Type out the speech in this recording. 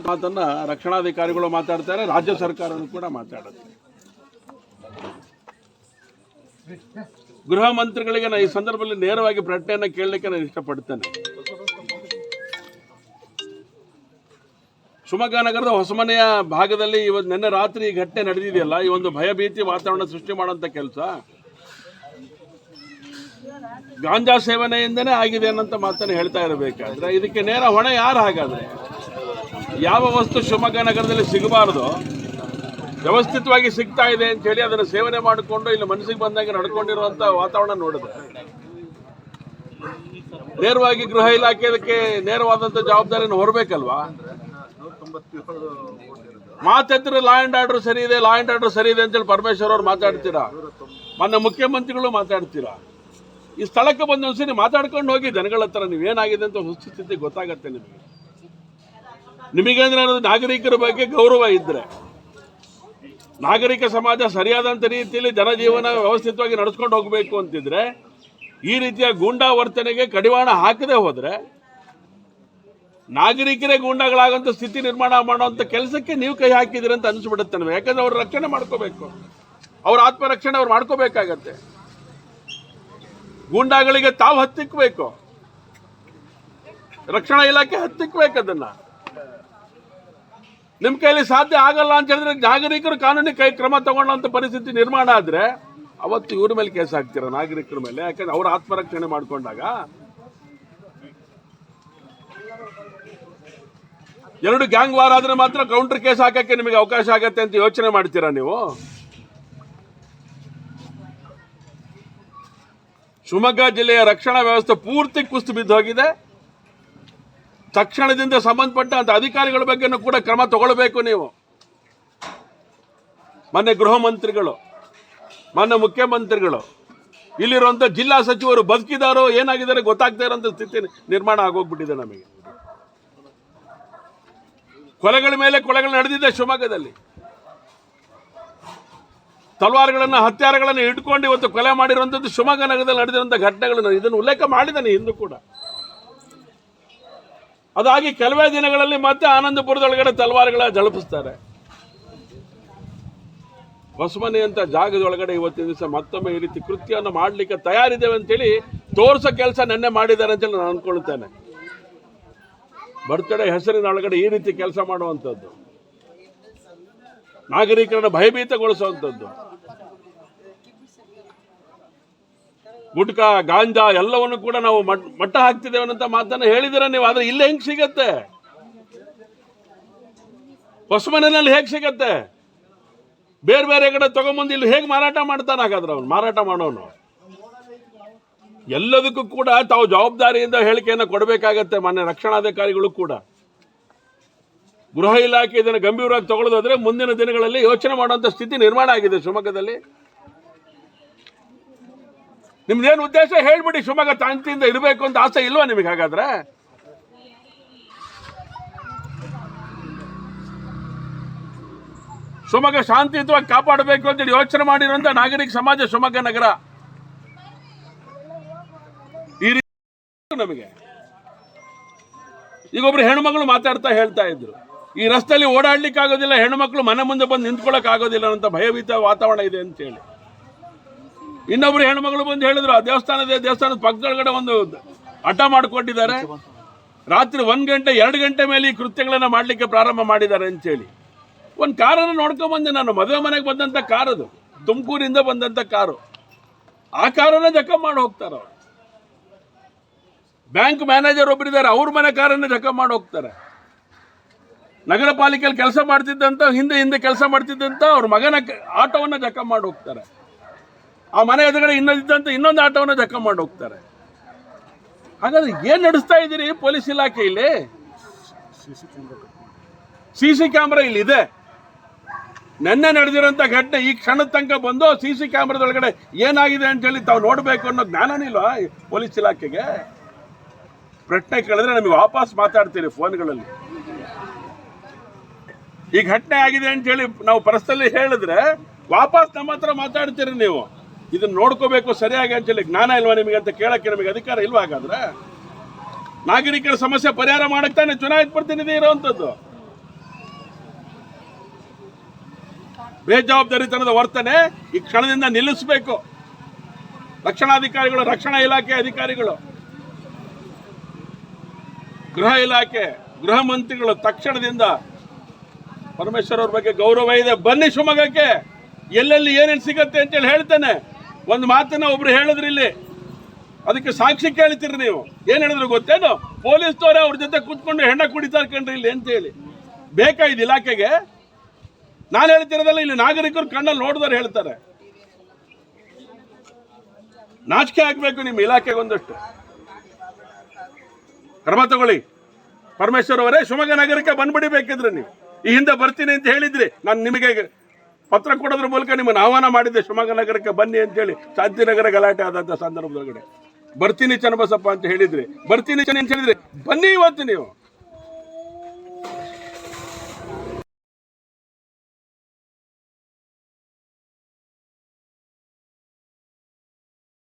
ಮಾತನ್ನ ರಕ್ಷಣಾಧಿಕಾರಿಗಳು ಮಾತಾಡ್ತಾರೆ ರಾಜ್ಯ ಸರ್ಕಾರವೂ ಕೂಡ ಮಾತಾಡುತ್ತೆ. ಗೃಹ ಮಂತ್ರಿಗಳಿಗೆ ನಾನು ಈ ಸಂದರ್ಭದಲ್ಲಿ ನೇರವಾಗಿ ಪ್ರಶ್ನೆಯನ್ನ ಕೇಳಲಿಕ್ಕೆ ನಾನು ಇಷ್ಟಪಡ್ತೇನೆ. ಶಿವಮೊಗ್ಗ ನಗರದ ಹೊಸಮನೆಯ ಭಾಗದಲ್ಲಿ ಇವತ್ತು ನಿನ್ನೆ ರಾತ್ರಿ ಈ ಘಟನೆ ನಡೆದಿದೆಯಲ್ಲ ಈ ಒಂದು ಭಯಭೀತಿ ವಾತಾವರಣ ಸೃಷ್ಟಿ ಮಾಡುವಂತ ಕೆಲಸ. ಗಾಂಜಾ ಸೇವನೆಯಿಂದನೇ ಆಗಿದೆ ಅನ್ನಂತ ಮಾತನ್ನು ಹೇಳ್ತಾ ಇರಬೇಕಾದ್ರೆ, ಇದಕ್ಕೆ ನೇರ ಹೊಣೆ ಯಾರು ಹಾಗಾದ್ರೆ? ಯಾವ ವಸ್ತು ಶಿವಮೊಗ್ಗ ನಗರದಲ್ಲಿ ಸಿಗಬಾರದು, ವ್ಯವಸ್ಥಿತವಾಗಿ ಸಿಗ್ತಾ ಇದೆ ಅಂತ ಹೇಳಿ ಅದನ್ನು ಸೇವನೆ ಮಾಡಿಕೊಂಡು ಇಲ್ಲಿ ಮನಸ್ಸಿಗೆ ಬಂದಾಗ ನಡ್ಕೊಂಡಿರುವಂಥ ವಾತಾವರಣ ನೋಡಿದ್ರೆ. ನೇರವಾಗಿ ಗೃಹ ಇಲಾಖೆ ಇದಕ್ಕೆ ನೇರವಾದಂತ ಜವಾಬ್ದಾರಿಯನ್ನು ಹೊರಬೇಕಲ್ವಾ? ಮಾತೆತ್ತಿರ ಲಾ ಅಂಡ್ ಆರ್ಡರ್ ಸರಿ ಇದೆ ಲಾ ಅಂಡ್ ಆರ್ಡರ್ ಸರಿ ಇದೆ ಅಂತೇಳಿ ಪರಮೇಶ್ವರ್ ಅವ್ರು ಮಾತಾಡ್ತೀರಾ? ಮೊನ್ನೆ ಮುಖ್ಯಮಂತ್ರಿಗಳು ಮಾತಾಡ್ತೀರಾ? ಈ ಸ್ಥಳಕ್ಕೆ ಬಂದ ಒಂದ್ಸರಿ ಮಾತಾಡ್ಕೊಂಡು ಹೋಗಿ, ಜನಗಳ ಹತ್ರ ನೀವೇನಾಗಿದೆ ಅಂತ ವಸ್ತುಸ್ಥಿತಿ ಗೊತ್ತಾಗತ್ತೆ ನಿಮಗೆ. ನಿಮಗೆ ಅಂದ್ರೆ ಅನ್ನೋದು ನಾಗರಿಕರ ಬಗ್ಗೆ ಗೌರವ ಇದ್ದರೆ ನಾಗರಿಕ ಸಮಾಜ ಸರಿಯಾದಂತ ರೀತಿಯಲ್ಲಿ ಜನಜೀವನ ವ್ಯವಸ್ಥಿತವಾಗಿ ನಡೆಸ್ಕೊಂಡು ಹೋಗಬೇಕು ಅಂತಿದ್ರೆ, ಈ ರೀತಿಯ ಗೂಂಡಾ ವರ್ತನೆಗೆ ಕಡಿವಾಣ ಹಾಕದೆ ಹೋದ್ರೆ, ನಾಗರಿಕರೇ ಗೂಂಡಾಗಳಾಗಂತ ಸ್ಥಿತಿ ನಿರ್ಮಾಣ ಮಾಡುವಂತ ಕೆಲಸಕ್ಕೆ ನೀವು ಕೈ ಹಾಕಿದಿರಿ ಅಂತ ಅನಿಸ್ಬಿಡುತ್ತೆ ನಮಗೆ. ಯಾಕಂದ್ರೆ ಅವ್ರ ರಕ್ಷಣೆ ಮಾಡ್ಕೋಬೇಕು. ಅವ್ರ ಆತ್ಮರಕ್ಷಣೆ ಅವ್ರು ಮಾಡ್ಕೋಬೇಕಾಗತ್ತೆ. ಗೂಂಡಾಗಳಿಗೆ ತಾವು ಹತ್ತಿಕ್ಬೇಕು. ರಕ್ಷಣಾ ಇಲಾಖೆ ಹತ್ತಿಕ್ಬೇಕು ಅದನ್ನ. ನಿಮ್ ಕೈಲಿ ಸಾಧ್ಯ ಆಗಲ್ಲ ಅಂತ ಹೇಳಿದ್ರೆ ನಾಗರಿಕರು ಕಾನೂನಿ ಕೈ ಕ್ರಮ ತಗೊಂಡಂತ ಪರಿಸ್ಥಿತಿ ನಿರ್ಮಾಣ ಆದ್ರೆ ಅವತ್ತು ಇವ್ರ ಮೇಲೆ ಕೇಸ್ ಹಾಕ್ತೀರ ನಾಗರಿಕರ ಮೇಲೆ? ಯಾಕಂದ್ರೆ ಅವ್ರ ಆತ್ಮರಕ್ಷಣೆ ಮಾಡ್ಕೊಂಡಾಗ ಎರಡು ಗ್ಯಾಂಗ್ ವಾರ್ ಆದ್ರೆ ಮಾತ್ರ ಕೌಂಟರ್ ಕೇಸ್ ಹಾಕಕ್ಕೆ ನಿಮಗೆ ಅವಕಾಶ ಆಗತ್ತೆ ಅಂತ ಯೋಚನೆ ಮಾಡ್ತೀರಾ ನೀವು? ಶಿವಮೊಗ್ಗ ಜಿಲ್ಲೆಯ ರಕ್ಷಣಾ ವ್ಯವಸ್ಥೆ ಪೂರ್ತಿ ಕುಸಿದು ಬಿದ್ದೋಗಿದೆ ತಕ್ಷಣದಿಂದ ಸಂಬಂಧಪಟ್ಟಂಥ ಅಧಿಕಾರಿಗಳ ಬಗ್ಗೆನೂ ಕೂಡ ಕ್ರಮ ತಗೊಳ್ಬೇಕು ನೀವು. ಮೊನ್ನೆ ಗೃಹ ಮಂತ್ರಿಗಳು, ಮೊನ್ನೆ ಮುಖ್ಯಮಂತ್ರಿಗಳು ಇಲ್ಲಿರುವಂಥ ಜಿಲ್ಲಾ ಸಚಿವರು ಬದುಕಿದಾರೋ ಏನಾಗಿದ್ದಾರೆ ಗೊತ್ತಾಗ್ತಾ ಇರೋಂಥ ಸ್ಥಿತಿ ನಿರ್ಮಾಣ ಆಗೋಗ್ಬಿಟ್ಟಿದೆ ನಮಗೆ. ಕೊಲೆಗಳ ಮೇಲೆ ಕೊಲೆಗಳು ನಡೆದಿದೆ ಶಿವಮೊಗ್ಗದಲ್ಲಿ. ತಲವಾರುಗಳನ್ನ, ಹತ್ಯಾರಗಳನ್ನು ಇಟ್ಕೊಂಡು ಇವತ್ತು ಕೊಲೆ ಮಾಡಿರುವಂಥದ್ದು ಶಿವಮೊಗ್ಗ ನಗರದಲ್ಲಿ ನಡೆದಿರುವಂಥ ಘಟನೆಗಳನ್ನು ಇದನ್ನು ಉಲ್ಲೇಖ ಮಾಡಿದ್ದಾನೆ ಇಂದು ಕೂಡ. ಅದಾಗಿ ಕೆಲವೇ ದಿನಗಳಲ್ಲಿ ಮತ್ತೆ ಆನಂದಪುರದೊಳಗಡೆ ತಲವಾರುಗಳ ಜಳಪಿಸ್ತಾರೆ. ಹೊಸಮನೆ ಅಂತ ಜಾಗದೊಳಗಡೆ ಇವತ್ತಿನ ದಿವಸ ಮತ್ತೊಮ್ಮೆ ಈ ರೀತಿ ಕೃತ್ಯವನ್ನು ಮಾಡಲಿಕ್ಕೆ ತಯಾರಿದ್ದೇವೆ ಅಂತೇಳಿ ತೋರಿಸೋ ಕೆಲಸ ನೆನ್ನೆ ಮಾಡಿದ್ದಾರೆ ಅಂತೇಳಿ ನಾನು ಅನ್ಕೊಳ್ತೇನೆ. ಬರ್ತಡೇ ಹೆಸರಿನ ಒಳಗಡೆ ಈ ರೀತಿ ಕೆಲಸ ಮಾಡುವಂಥದ್ದು. ನಾಗರಿಕರನ್ನು ಭಯಭೀತಗೊಳಿಸುವಂಥದ್ದು. ಗುಟ್ಕಾ, ಗಾಂಜಾ ಎಲ್ಲವನ್ನು ಕೂಡ ನಾವು ಮಟ್- ಮಟ್ಟ ಹಾಕ್ತಿದ್ದೇವೆ ಅಂತ ಮಾತನ್ನು ಹೇಳಿದಿರ ನೀವು ಆದ್ರೆ ಇಲ್ಲಿ ಹೆಂಗ್ ಸಿಗತ್ತೆ? ಹೊಸಮನೆಯಲ್ಲಿ ಹೇಗೆ ಸಿಗತ್ತೆ? ಬೇರೆ ಬೇರೆ ಕಡೆ ತಗೊಂಬಂದು ಇಲ್ಲಿ ಹೇಗೆ ಮಾರಾಟ ಮಾಡ್ತಾನೆ ಹಾಗಾದ್ರೆ ಅವನು? ಮಾರಾಟ ಮಾಡೋನು? ಎಲ್ಲದಕ್ಕೂ ಕೂಡ ತಾವು ಜವಾಬ್ದಾರಿಯಿಂದ ಹೇಳಿಕೆಯನ್ನು ಕೊಡಬೇಕಾಗತ್ತೆ ಮಾನ್ಯ ರಕ್ಷಣಾಧಿಕಾರಿಗಳು ಕೂಡ. ಗೃಹ ಇಲಾಖೆ ಇದನ್ನು ಗಂಭೀರವಾಗಿ ತಗೊಳ್ಳೋದಾದರೆ ಮುಂದಿನ ದಿನಗಳಲ್ಲಿ ಯೋಚನೆ ಮಾಡುವಂತ ಸ್ಥಿತಿ ನಿರ್ಮಾಣ ಆಗಿದೆ ಶಿವಮೊಗ್ಗದಲ್ಲಿ. ನಿಮ್ದೇನು ಉದ್ದೇಶ? ಹೇಳ್ಬಿಡಿ ಶಿವಮೊಗ್ಗ ಶಾಂತಿಯಿಂದ ಇರಬೇಕು ಅಂತ ಆಸೆ ಇಲ್ವಾ ನಿಮಗೆ ಹಾಗಾದ್ರೆ? ಶಿವಮೊಗ್ಗ ಶಾಂತಿಯುತವಾಗಿ ಕಾಪಾಡಬೇಕು ಅಂತೇಳಿ ಯೋಚನೆ ಮಾಡಿರುವಂಥ ನಾಗರಿಕ ಸಮಾಜ ಶಿವಮೊಗ್ಗ ನಗರ. ಈ ರೀತಿ ನಮಗೆ. ಈಗ ಒಬ್ರು ಹೆಣ್ಮಗಳು ಮಾತಾಡ್ತಾ ಹೇಳ್ತಾ ಇದ್ರು. ಈ ರಸ್ತೆಯಲ್ಲಿ ಓಡಾಡ್ಲಿಕ್ಕೆ ಆಗೋದಿಲ್ಲ ಹೆಣ್ಮಕ್ಳು ಮನೆ ಮುಂದೆ ಬಂದು ನಿಂತ್ಕೊಳ್ಳೋಕೆ ಆಗೋದಿಲ್ಲ ಅಂತ ಭಯಭೀತ ವಾತಾವರಣ ಇದೆ ಅಂತ ಹೇಳಿ. ಇನ್ನೊಬ್ರು ಹೆಣ್ಮಗಳು ಬಂದು ಹೇಳಿದ್ರು, ಆ ದೇವಸ್ಥಾನದ ದೇವಸ್ಥಾನದ ಪಕ್ಕದೊಳಗಡೆ ಒಂದು ಹಠ ಮಾಡಿಕೊಂಡಿದ್ದಾರೆ ರಾತ್ರಿ ಒಂದು ಗಂಟೆ, ಎರಡು ಗಂಟೆ ಮೇಲೆ ಈ ಕೃತ್ಯಗಳನ್ನು ಮಾಡ್ಲಿಕ್ಕೆ ಪ್ರಾರಂಭ ಮಾಡಿದ್ದಾರೆ ಅಂತೇಳಿ ಒಂದು ಕಾರನ್ನು ನೋಡ್ಕೊಂಡ್ ಬಂದೆ ನಾನು, ಮದುವೆ ಮನೆಗೆ ಬಂದಂತ ಕಾರದು ತುಮಕೂರಿಂದ ಬಂದಂತ ಕಾರು. ಆ ಕಾರನ್ನ ಜಕ ಮಾಡಿ ಹೋಗ್ತಾರೆ ಬ್ಯಾಂಕ್ ಮ್ಯಾನೇಜರ್ ಒಬ್ಬರಿದ್ದಾರೆ ಅವ್ರ ಮನೆ ಕಾರನ್ನ ಜಕ ಮಾಡಿ ಹೋಗ್ತಾರೆ. ನಗರ ಪಾಲಿಕೆಯಲ್ಲಿ ಕೆಲಸ ಮಾಡ್ತಿದ್ದಂತ, ಹಿಂದೆ ಹಿಂದೆ ಕೆಲಸ ಮಾಡ್ತಿದ್ದಂತ ಅವ್ರ ಮಗನ ಆಟೋವನ್ನ ಜಖಂ ಮಾಡಿ ಹೋಗ್ತಾರೆ. ಆ ಮನೆ ಎದುರುಗಡೆ ಇನ್ನೊಂದಿದ್ದಂತ ಇನ್ನೊಂದು ಆಟೋವನ್ನ ಜಕ ಮಾಡಿ ಹೋಗ್ತಾರೆ. ಹಾಗಾದ್ರೆ ಏನ್ ನಡೆಸ್ತಾ ಇದ್ದೀರಿ ಪೊಲೀಸ್ ಇಲಾಖೆಯಲ್ಲಿ ಸಿ ಸಿ ಕ್ಯಾಮ್ರಾ ಇಲ್ಲಿ ಇದೆ. ನಿನ್ನೆ ನಡೆದಿರೋಂಥ ಘಟನೆ ಈ ಕ್ಷಣದ ತನಕ ಬಂದು ಸಿ ಸಿ ಕ್ಯಾಮ್ರಾದೊಳಗಡೆ ಏನಾಗಿದೆ ಅಂತ ಹೇಳಿ ತಾವು ನೋಡಬೇಕು ಅನ್ನೋ ಜ್ಞಾನನೇ ಇಲ್ವಾ ಈ ಪೊಲೀಸ್ ಇಲಾಖೆಗೆ? ಪ್ರಶ್ನೆ ಕೇಳಿದ್ರೆ ನಮಗೆ ವಾಪಸ್ ಮಾತಾಡ್ತೀರಿ ಫೋನ್ಗಳಲ್ಲಿ. ಈ ಘಟನೆ ಆಗಿದೆ ಅಂತ ಹೇಳಿ ನಾವು ಪರಸ್ಥಲ್ಲಿ ಹೇಳಿದ್ರೆ ವಾಪಸ್ ನಮ್ಮ ಹತ್ರ ಮಾತಾಡ್ತೀರಿ ನೀವು. ಇದನ್ನ ನೋಡ್ಕೋಬೇಕು ಸರಿಯಾಗಿ ಅಂತೇಳಿ ಜ್ಞಾನ ಇಲ್ವಾ ನಿಮಗೆ ಅಂತ ಕೇಳಕ್ಕೆ ನಿಮಗೆ ಅಧಿಕಾರ ಇಲ್ವಾ ಹಾಗಾದ್ರೆ? ನಾಗರಿಕರ ಸಮಸ್ಯೆ ಪರಿಹಾರ ಮಾಡಕ್ ತಾನೆ ಚುನಾಯಿತ ಪ್ರತಿನಿಧಿ ಇರುವಂತದ್ದು. ಬೇಜವಾಬ್ದಾರಿತನದ ವರ್ತನೆ ಈ ಕ್ಷಣದಿಂದ ನಿಲ್ಲಿಸಬೇಕು. ರಕ್ಷಣಾಧಿಕಾರಿಗಳು, ರಕ್ಷಣಾ ಇಲಾಖೆ ಅಧಿಕಾರಿಗಳು, ಗೃಹ ಇಲಾಖೆ, ಗೃಹ ಮಂತ್ರಿಗಳು ತಕ್ಷಣದಿಂದ ಪರಮೇಶ್ವರ್ ಅವ್ರ ಬಗ್ಗೆ ಗೌರವ ಇದೆ. ಬನ್ನಿ ಶಿವಮೊಗ್ಗಕ್ಕೆ. ಎಲ್ಲೆಲ್ಲಿ ಏನೇನು ಸಿಗತ್ತೆ ಅಂತೇಳಿ ಹೇಳ್ತೇನೆ. ಒಂದು ಮಾತನ್ನ ಒಬ್ರು ಹೇಳಿದ್ರಿ ಇಲ್ಲಿ. ಅದಕ್ಕೆ ಸಾಕ್ಷಿ ಕೇಳ್ತೀರಿ ನೀವು. ಏನು ಹೇಳಿದ್ರು ಗೊತ್ತೇನು? ಪೊಲೀಸ್ನವರೇ ಅವ್ರ ಜೊತೆ ಕೂತ್ಕೊಂಡು ಹೆಣ್ಣ ಕುಡಿತಾರೆ ಕಣ್ರಿ ಇಲ್ಲಿ ಅಂತ ಹೇಳಿ. ಬೇಕಾ ಇದು ಇಲಾಖೆಗೆ? ನಾನು ಹೇಳ್ತಿರೋದಲ್ಲ ಇಲ್ಲಿ ನಾಗರಿಕರು ಕಣ್ಣಲ್ಲಿ ನೋಡಿದವ್ರು ಹೇಳ್ತಾರೆ. ನಾಚಿಕೆ ಆಗಬೇಕು ನಿಮ್ಮ ಇಲಾಖೆಗೆ ಒಂದಷ್ಟು. ಕ್ರಮ ತಗೊಳ್ಳಿ. ಪರಮೇಶ್ವರ್ ಅವರೇ, ಶಿವಮೊಗ್ಗ ನಗರಕ್ಕೆ ಬಂದ್ಬಿಡಿಬೇಕಿದ್ರೆ ನೀವು. ಈ ಹಿಂದೆ ಬರ್ತೀನಿ ಅಂತ ಹೇಳಿದ್ರಿ ನಾನು ನಿಮಗೆ ಪತ್ರ ಕೊಡೋದ್ರ ಮೂಲಕ ನಿಮ್ಮನ್ನು ಆಹ್ವಾನ ಮಾಡಿದ್ದೆ ಶಿವಮೊಗ್ಗ ನಗರಕ್ಕೆ ಬನ್ನಿ ಅಂತೇಳಿ ಶಾಂತಿನಗರ ಗಲಾಟೆ ಆದಂಥ ಸಂದರ್ಭದೊಳಗಡೆ. ಬರ್ತೀನಿ ಚನ್ನಬಸಪ್ಪ ಅಂತ ಹೇಳಿದ್ರಿ, ಬರ್ತೀನಿ ಅಂತ ಹೇಳಿದ್ರಿ, ಬನ್ನಿ ಇವತ್ತು ನೀವು.